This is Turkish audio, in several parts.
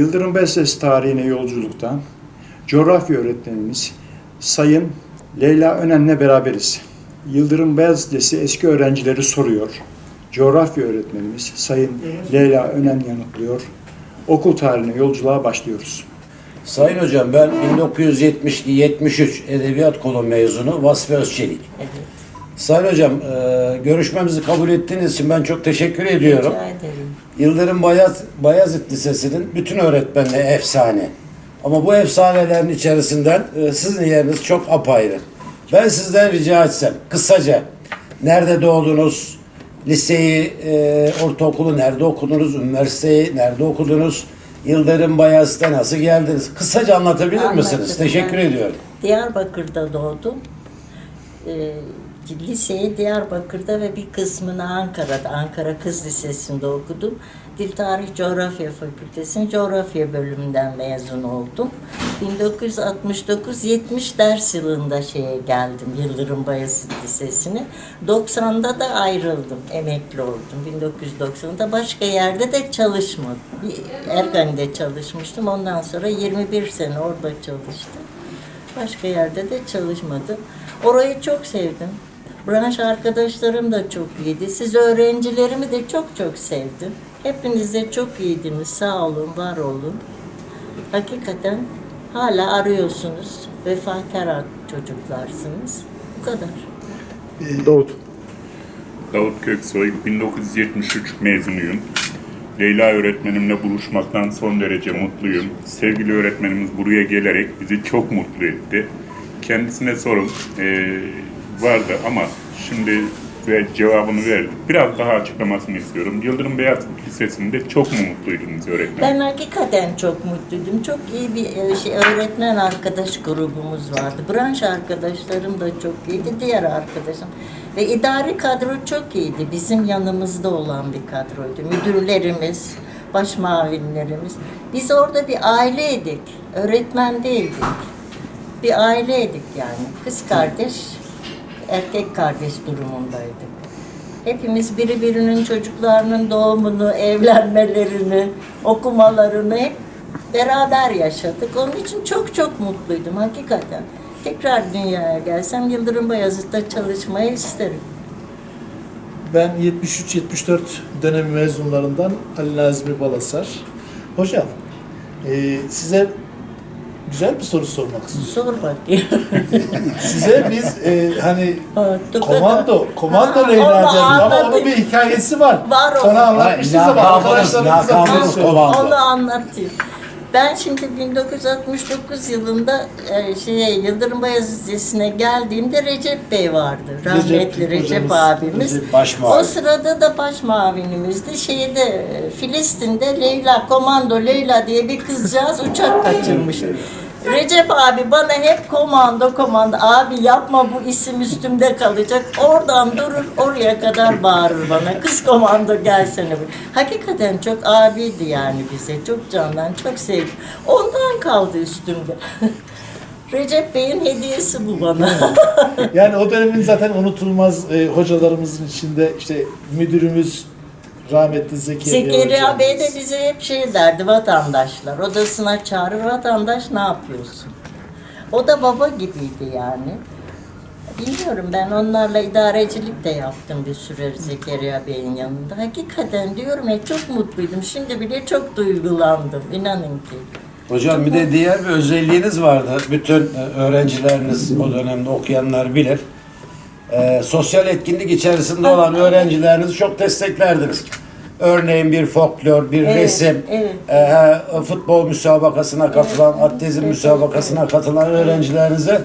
Yıldırım Beyazıt tarihine yolculukta coğrafya öğretmenimiz Sayın Leyla Önen'le beraberiz. Yıldırım Lisesi eski öğrencileri soruyor. Coğrafya öğretmenimiz Sayın Leyla Önen yanıtlıyor. Okul tarihine yolculuğa başlıyoruz. Sayın hocam ben 1972-73 Edebiyat Kolu mezunu Vasfi Özçelik. Sayın hocam e, görüşmemizi kabul ettiğiniz için ben çok teşekkür ediyorum. Rica ederim. Yıldırım Bayaz, Bayazıt Lisesi'nin bütün öğretmenleri efsane. Ama bu efsanelerin içerisinden e, sizin yeriniz çok apayrı. Ben sizden rica etsem kısaca nerede doğdunuz, liseyi, e, ortaokulu nerede okudunuz, üniversiteyi nerede okudunuz, Yıldırım Bayazıt'a nasıl geldiniz? Kısaca anlatabilir misiniz? Anlatırım. Teşekkür Ben ediyorum. Diyarbakır'da doğdum. Ee, liseyi Diyarbakır'da ve bir kısmını Ankara'da, Ankara Kız Lisesi'nde okudum. Dil Tarih Coğrafya Fakültesi'nin coğrafya bölümünden mezun oldum. 1969-70 ders yılında şeye geldim Yıldırım Bayezid Lisesi'ne. 90'da da ayrıldım, emekli oldum. 1990'da başka yerde de çalışmadım. Ergani'de çalışmıştım. Ondan sonra 21 sene orada çalıştım. Başka yerde de çalışmadım. Orayı çok sevdim. Branş arkadaşlarım da çok iyiydi. Siz öğrencilerimi de çok çok sevdim. Hepiniz de çok iyiydiniz. Sağ olun, var olun. Hakikaten hala arıyorsunuz. Vefakar çocuklarsınız. Bu kadar. Davut. Davut Köksoy, 1973 mezunuyum. Leyla öğretmenimle buluşmaktan son derece mutluyum. Sevgili öğretmenimiz buraya gelerek bizi çok mutlu etti. Kendisine sorun eee, vardı ama şimdi ve cevabını verdi. Biraz daha açıklamasını istiyorum. Yıldırım Beyazıt Lisesi'nde çok mu mutluydunuz öğretmen? Ben hakikaten çok mutluydum. Çok iyi bir e, şey, öğretmen arkadaş grubumuz vardı. Branş arkadaşlarım da çok iyiydi. Diğer arkadaşım. Ve idari kadro çok iyiydi. Bizim yanımızda olan bir kadroydu. Müdürlerimiz, baş mavinlerimiz. Biz orada bir aileydik. Öğretmen değildik. Bir aileydik yani. Kız kardeş, erkek kardeş durumundaydık. Hepimiz biri birinin çocuklarının doğumunu, evlenmelerini, okumalarını hep beraber yaşadık. Onun için çok çok mutluydum hakikaten. Tekrar dünyaya gelsem Yıldırım Bayazıt'ta çalışmayı isterim. Ben 73-74 dönemi mezunlarından Ali Nazmi Balasar. Hocam, e, size güzel bir soru sormak istiyorum. Sor bakayım. Size biz e, hani Ha, komando, komando Leyla onu derdik ama onun bir hikayesi var. Var o. Sana anlatmıştınız ama Lakabınız- arkadaşlarımıza komando. Onu anlatayım. Ben şimdi 1969 yılında e, şeye Yıldırım Bayezid Lisesi'ne geldiğimde Recep Bey vardı. Rahmetli Recep Recep, hocamız, abimiz. Recep o sırada da baş mavinimizdi. Şeyde e, Filistin'de Leyla Komando Leyla diye bir kızcağız uçak kaçırmış. Recep abi bana hep komando komando abi yapma bu isim üstümde kalacak. Oradan durur oraya kadar bağırır bana. Kız komando gelsene. Hakikaten çok abiydi yani bize. Çok candan çok sevdim. Ondan kaldı üstümde. Recep Bey'in hediyesi bu bana. Yani o dönemin zaten unutulmaz e, hocalarımızın içinde işte müdürümüz rahmetli Zekeriya, Zekeriya Bey de bize hep şey derdi vatandaşlar. Odasına çağırır vatandaş ne yapıyorsun? O da baba gibiydi yani. Bilmiyorum ben onlarla idarecilik de yaptım bir süre Zekeriya Bey'in yanında. Hakikaten diyorum ya çok mutluydum. Şimdi bile çok duygulandım. İnanın ki. Hocam bir de diğer bir özelliğiniz vardı. Bütün e, öğrencileriniz o dönemde okuyanlar bilir. Ee, sosyal etkinlik içerisinde olan öğrencilerinizi çok desteklerdiniz. Örneğin bir folklor, bir Evet, resim, evet. e, futbol müsabakasına katılan, atletizm müsabakasına katılan öğrencilerinize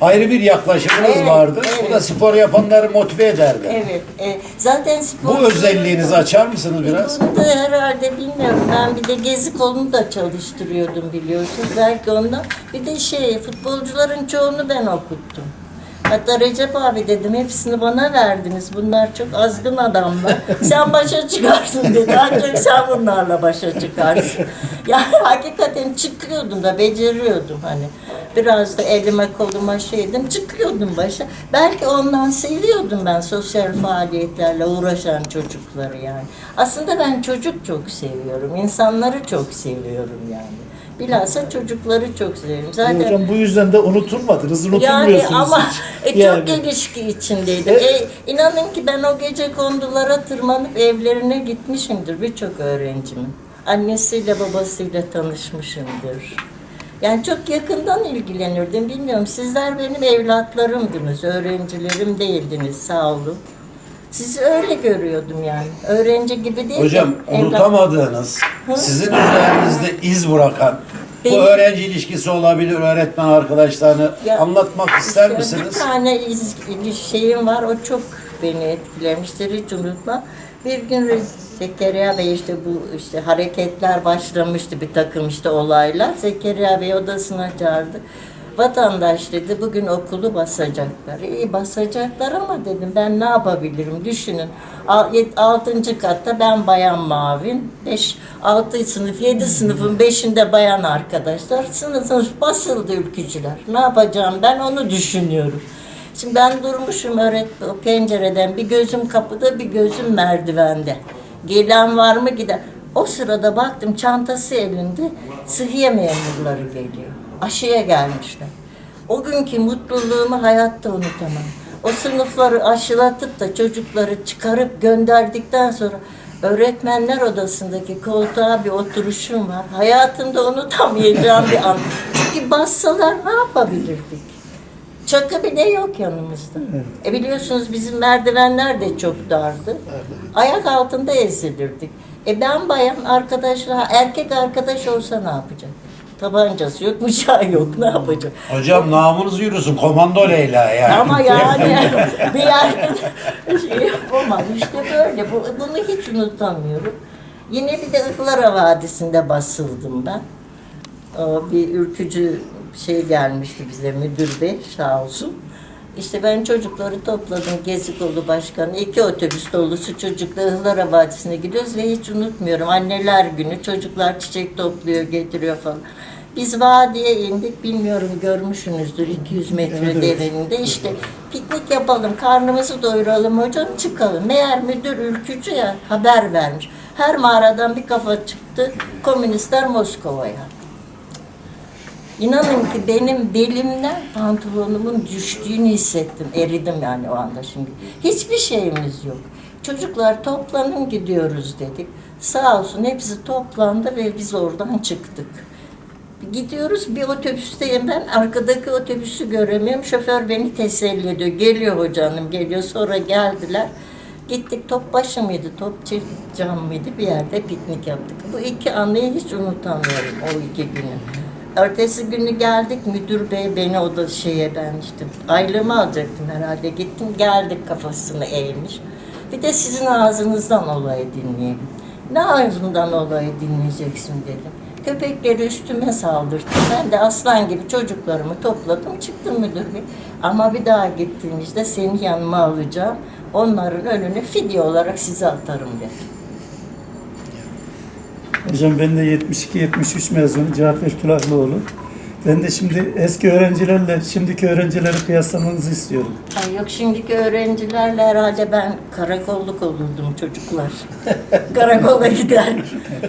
ayrı bir yaklaşımınız Evet, vardı. Bu evet. da spor yapanları motive ederdi. Evet. e, zaten spor... Bu özelliğinizi açar mısınız biraz? Bunu da herhalde bilmiyorum. Ben bir de gezi kolunu da çalıştırıyordum biliyorsunuz. Belki ondan. Bir de şey futbolcuların çoğunu ben okuttum. Hatta Recep abi dedim hepsini bana verdiniz. Bunlar çok azgın adamlar. Sen başa çıkarsın dedi. Ancak sen bunlarla başa çıkarsın. Yani hakikaten çıkıyordum da beceriyordum hani. Biraz da elime koluma şeydim çıkıyordum başa. Belki ondan seviyordum ben sosyal faaliyetlerle uğraşan çocukları yani. Aslında ben çocuk çok seviyorum. İnsanları çok seviyorum yani. Bilhassa çocukları çok seviyorum. Zaten Hocam bu yüzden de unutulmadınız, yani unutulmuyorsunuz ama e, Yani. çok ilişki içindeydim. E, inanın ki ben o gece kondulara tırmanıp evlerine gitmişimdir birçok öğrencimin. Annesiyle babasıyla tanışmışımdır. Yani çok yakından ilgilenirdim. Bilmiyorum sizler benim evlatlarımdınız, öğrencilerim değildiniz sağ olun. Sizi öyle görüyordum yani. Öğrenci gibi değil de Hocam evlat- unutamadığınız, sizin üzerinizde iz bırakan bu Benim- öğrenci ilişkisi olabilir, öğretmen arkadaşlarını Ya, anlatmak ister işte misiniz? Bir tane iz, şeyim var, o çok beni etkilemiştir, hiç unutmam. Bir gün Zekeriya Bey işte bu işte hareketler başlamıştı bir takım işte olaylar. Zekeriya Bey odasına çağırdı. Vatandaş dedi bugün okulu basacaklar. İyi basacaklar ama dedim ben ne yapabilirim düşünün. 6. katta ben bayan mavin. 5 6 sınıf 7 sınıfın 5'inde bayan arkadaşlar. Sınıf sınıf basıldı ülkücüler. Ne yapacağım ben onu düşünüyorum. Şimdi ben durmuşum öğretmen pencereden bir gözüm kapıda bir gözüm merdivende. Gelen var mı gider. O sırada baktım çantası elinde sıhhiye memurları geliyor. Aşıya gelmişler. O günkü mutluluğumu hayatta unutamam. O sınıfları aşılatıp da çocukları çıkarıp gönderdikten sonra öğretmenler odasındaki koltuğa bir oturuşum var. Hayatımda unutamayacağım bir an. Çünkü bassalar ne yapabilirdik? Çakı bile yok yanımızda. E biliyorsunuz bizim merdivenler de çok dardı. Ayak altında ezilirdik. E ben bayan arkadaşla erkek arkadaş olsa ne yapacak? Tabancası yok, bıçağı yok. Ne yapacak? Hocam namunuz yürüsün, komando Leyla yani. Ama yani bir yerde şey yapamam. İşte böyle. Bu, bunu hiç unutamıyorum. Yine bir de Ihlara Vadisi'nde basıldım ben. Bir ürkücü şey gelmişti bize müdür bey sağ olsun. İşte ben çocukları topladım Gezi Kolu Başkanı. iki otobüs dolusu çocukla Ihlara Vadisi'ne gidiyoruz ve hiç unutmuyorum. Anneler günü çocuklar çiçek topluyor getiriyor falan. Biz vadiye indik bilmiyorum görmüşsünüzdür 200 metre derininde işte piknik yapalım karnımızı doyuralım hocam çıkalım. Meğer müdür ülkücü ya haber vermiş. Her mağaradan bir kafa çıktı komünistler Moskova'ya. İnanın ki benim belimden pantolonumun düştüğünü hissettim. Eridim yani o anda şimdi. Hiçbir şeyimiz yok. Çocuklar toplanın gidiyoruz dedik. Sağ olsun hepsi toplandı ve biz oradan çıktık. Gidiyoruz bir otobüsteyim ben. Arkadaki otobüsü göremiyorum. Şoför beni teselli ediyor. Geliyor hocanım geliyor. Sonra geldiler. Gittik Topbaşı mıydı, Topçam mıydı bir yerde piknik yaptık. Bu iki anıyı hiç unutamıyorum o iki günü. Ertesi günü geldik müdür bey beni o da şeye ben işte aylığımı alacaktım herhalde gittim geldik kafasını eğmiş. Bir de sizin ağzınızdan olayı dinleyelim. Ne ağzımdan olayı dinleyeceksin dedim. Köpekleri üstüme saldırdı. Ben de aslan gibi çocuklarımı topladım çıktım müdür bey. Ama bir daha gittiğinizde seni yanıma alacağım. Onların önüne fidye olarak size atarım dedi. Hocam ben de 72-73 mezunum Cafer Külahlıoğlu. Ben de şimdi eski öğrencilerle şimdiki öğrencileri kıyaslamanızı istiyorum. Ay yok şimdiki öğrencilerle herhalde ben karakolluk olurdum çocuklar. Karakola gider.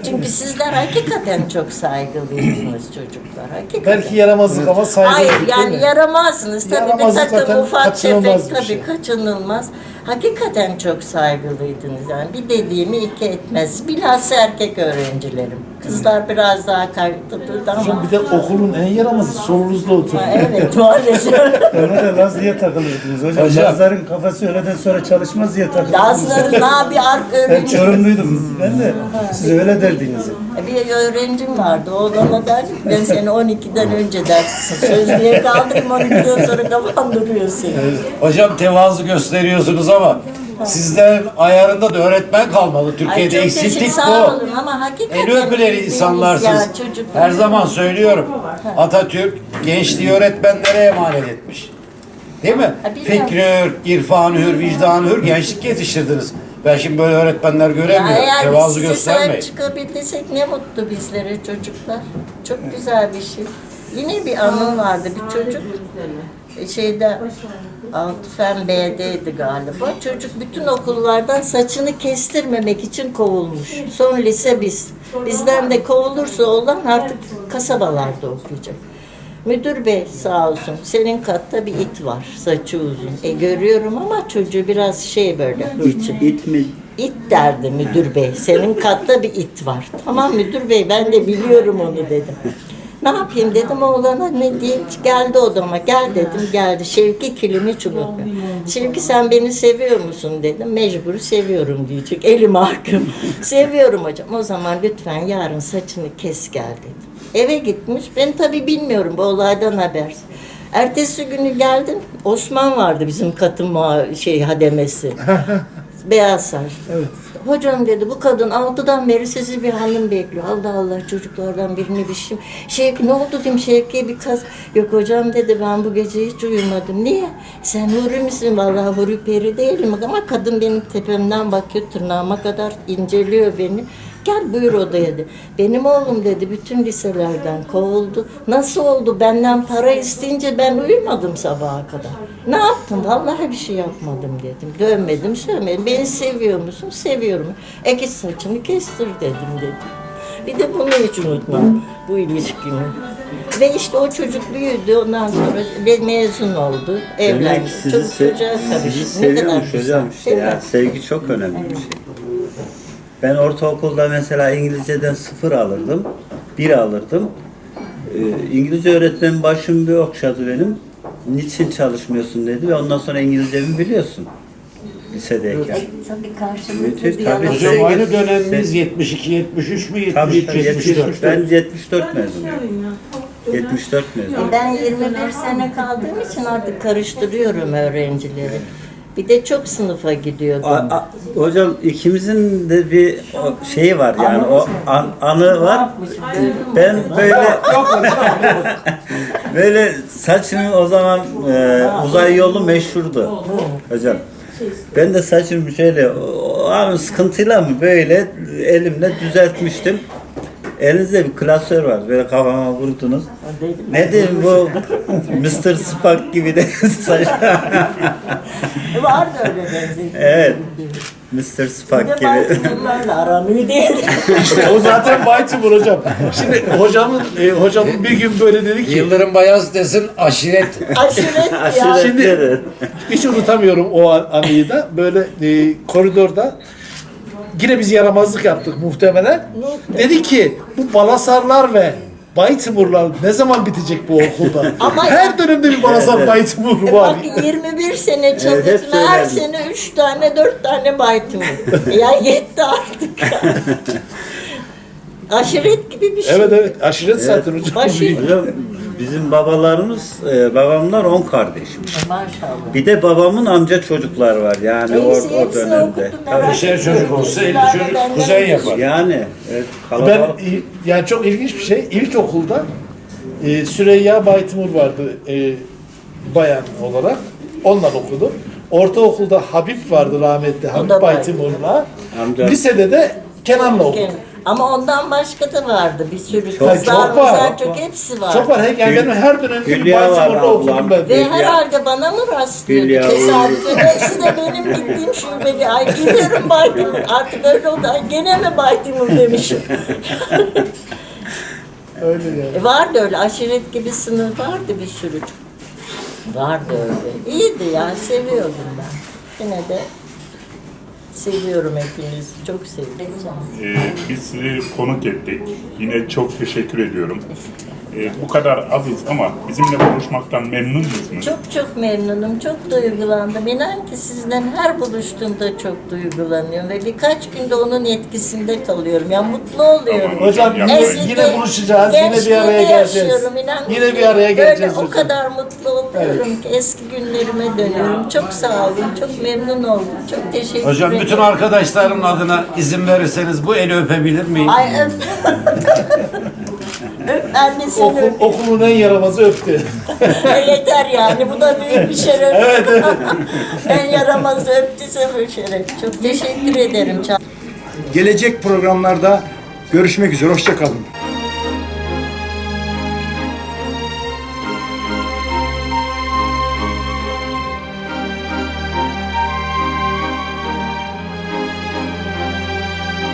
Çünkü sizler hakikaten çok saygılıydınız çocuklar. Hakikaten. Belki yaramazlık ama saygı. Hayır yani yaramazsınız tabii Yaramazlık bir takım zaten ufak kaçınılmaz tefek bir tabii şey. kaçınılmaz. Hakikaten çok saygılıydınız yani bir dediğimi iki etmez. Bilhassa erkek öğrencilerim. Kızlar biraz daha kayıtlıdır ama. Bir de okulun en yaramazı solunuzda oturuyor. Ha, evet maalesef. Öyle de Laz diye takılırdınız hocam. Hocam. Lazların kafası öğleden sonra çalışmaz diye takılırdınız. Yazların abi ark Ben öğrenci. Çorumluydum. Ben de siz öyle derdiniz. Bir öğrencim vardı. O bana der ki, ben seni 12'den önce dersin. Sözlüğe kaldırım 12'den sonra kafan duruyor senin. Hocam tevazu gösteriyorsunuz ama sizlerin ayarında da öğretmen kalmadı. Ay, Türkiye'de çok eksiklik teşekkür- bu. Olun ama hakikaten El öpüleri insanlarsınız. ya, çocuklar. Her zaman söylüyorum. Atatürk gençliği öğretmenlere emanet etmiş. Değil mi? Ha, biliyorum. Fikri hür, irfanı hür, vicdanı hür, gençlik yetiştirdiniz. Ben şimdi böyle öğretmenler Ya göremiyorum. eğer biz Tevazu size göstermeyin. sahip çıkabildiysek ne mutlu bizlere çocuklar. Çok güzel bir şey. Yine bir anım vardı. Bir çocuk şeyde Altıfen B'deydi galiba. Çocuk bütün okullardan saçını kestirmemek için kovulmuş. Son lise biz. Bizden de kovulursa olan artık kasabalarda okuyacak. Müdür bey sağ olsun senin katta bir it var saçı uzun. E görüyorum ama çocuğu biraz şey böyle hırçın. İt mi? İt derdi müdür bey. Senin katta bir it var. Tamam müdür bey ben de biliyorum onu dedim. Ne yapayım dedim oğlana ne diyeyim geldi odama gel dedim geldi Şevki kilimi unutmuyorum. Şevki sen beni seviyor musun dedim mecbur seviyorum diyecek elim hakkım. seviyorum hocam o zaman lütfen yarın saçını kes gel dedim. Eve gitmiş ben tabii bilmiyorum bu olaydan haber. Ertesi günü geldim Osman vardı bizim katın şey hademesi. Beyaz saç. Evet. Hocam dedi bu kadın altıdan beri sizi bir hanım bekliyor. Allah Allah çocuklardan birini bir şey. Ne oldu dedim Şevki'ye bir kaz. Yok hocam dedi ben bu gece hiç uyumadım. Niye? Sen huri misin? Vallahi huri peri değilim ama kadın benim tepemden bakıyor tırnağıma kadar inceliyor beni. Gel buyur odaya dedi. Benim oğlum dedi bütün liselerden kovuldu. Nasıl oldu? Benden para isteyince ben uyumadım sabaha kadar. Ne yaptım? Vallahi bir şey yapmadım dedim. Dövmedim, söylemedim. Beni seviyor musun? Seviyorum. E git saçını kestir dedim dedi. Bir de bunu hiç unutmam. Bu ilişkimi. Ve işte o çocuk büyüdü. Ondan sonra de mezun oldu. Evlendi. Demek sizi, Çocuk se- çocuğa karıştı. sizi Ne kadar seviyormuş güzel, hocam işte değil ya. Sevgi çok önemli bir şey. Ben ortaokulda mesela İngilizceden sıfır alırdım. Bir alırdım. Ee, İngilizce öğretmenim başım bir okşadı benim. Niçin çalışmıyorsun dedi ve ondan sonra İngilizcemi biliyorsun. Lisedeyken. E, tabii karşılıklı Müthiş, bir tabii. yalan. Hocam aynı dönemimiz se- 72, 73 mü? Tabii 73, 74. ben 74 mezunuyum. 74 mezunuyum. Ben 21 sene kaldığım için artık karıştırıyorum öğrencileri. Bir de çok sınıfa gidiyordum. A- a- hocam ikimizin de bir o şeyi var yani o an- anı var. Ben böyle böyle saçımı o zaman e, uzay yolu meşhurdu hocam. Ben de saçımı şöyle o, an sıkıntıyla mı böyle elimle düzeltmiştim. Elinizde bir klasör var. Böyle kafama vurdunuz. Ne diyeyim bu Mr. Spock gibi de saç. Vardı öyle benzer. evet. Mr. Spock gibi. Değil. İşte o zaten Baytimur hocam. Şimdi hocamın e, hocamın bir gün böyle dedi ki Yıldırım Bayaz desin aşiret. Aşiret ya. Aşiret Şimdi- hiç unutamıyorum o an- anıyı da. Böyle e, koridorda yine biz yaramazlık yaptık muhtemelen. Dedi ki bu Balasarlar ve Baytimurlar ne zaman bitecek bu okulda? Ama- Her dönemde bir Balasar Evet. Baytimur E var. Bak 21 sene hep çalıştım. Her sene 3 tane 4 tane baytım. ya yetti artık. Aşiret gibi bir şey. Evet evet aşiret zaten hocam. Hocam bizim babalarımız, e, babamlar on kardeşmiş. Maşallah. Bir de babamın amca çocuklar var yani o, o dönemde. Tabii. merak Beşer ettim. çocuk olsa 50 Sizler de çocuk kuzen yapar. Yani evet, Ben kalabalık. e, yani çok ilginç bir şey. İlkokulda e, Süreyya Baytimur vardı e, bayan olarak. Ondan okudum. Ortaokulda Habib vardı rahmetli Habib da Baytimur'la. Amca. Lisede de Kenan'la okudum. Ama ondan başka da vardı bir sürü Çok- kızlar, çok var. kızlar çok hepsi var. Çok var. He- Yani benim her dönem Hülya var Baytimur'da okudum ben. Ve Hülya- herhalde bana mı rastlıyordu? Tesadüfen hepsi de benim gittiğim şubeli. Ay gidiyorum Baytimur. Artık öyle oldu. Ay gene mi Baytimur demişim. Öyle yani. E vardı öyle aşiret gibi sınıf vardı bir sürü. Vardı öyle. İyiydi ya seviyordum ben. Yine de seviyorum hepinizi. Çok seviyorum. Ee, biz sizi konuk ettik. Yine çok teşekkür ediyorum. Ee, bu kadar azız ama bizimle konuşmaktan memnun musunuz? Çok çok memnunum, çok duygulandım. İnan ki sizden her buluştuğumda çok duygulanıyorum ve birkaç günde onun etkisinde kalıyorum. Ya mutlu oluyorum. Tamam. Hocam yine, yine buluşacağız. Yine bir araya geleceğiz. yaşıyorum, inan Yine bir araya geleceğiz Böyle o hocam. kadar mutlu oluyorum ki eski günlerime dönüyorum. Çok sağ olun, çok memnun oldum. Çok teşekkür Hocam ederim. bütün arkadaşların adına izin verirseniz bu eli öpebilir miyim? Ay öf. Öp annesini Okul, öp. okulun en yaramazı öptü. Yeter yani. Bu da büyük bir şeref. en yaramaz öptüyse bu şeref. Çok teşekkür ederim. Gelecek programlarda görüşmek üzere. Hoşçakalın.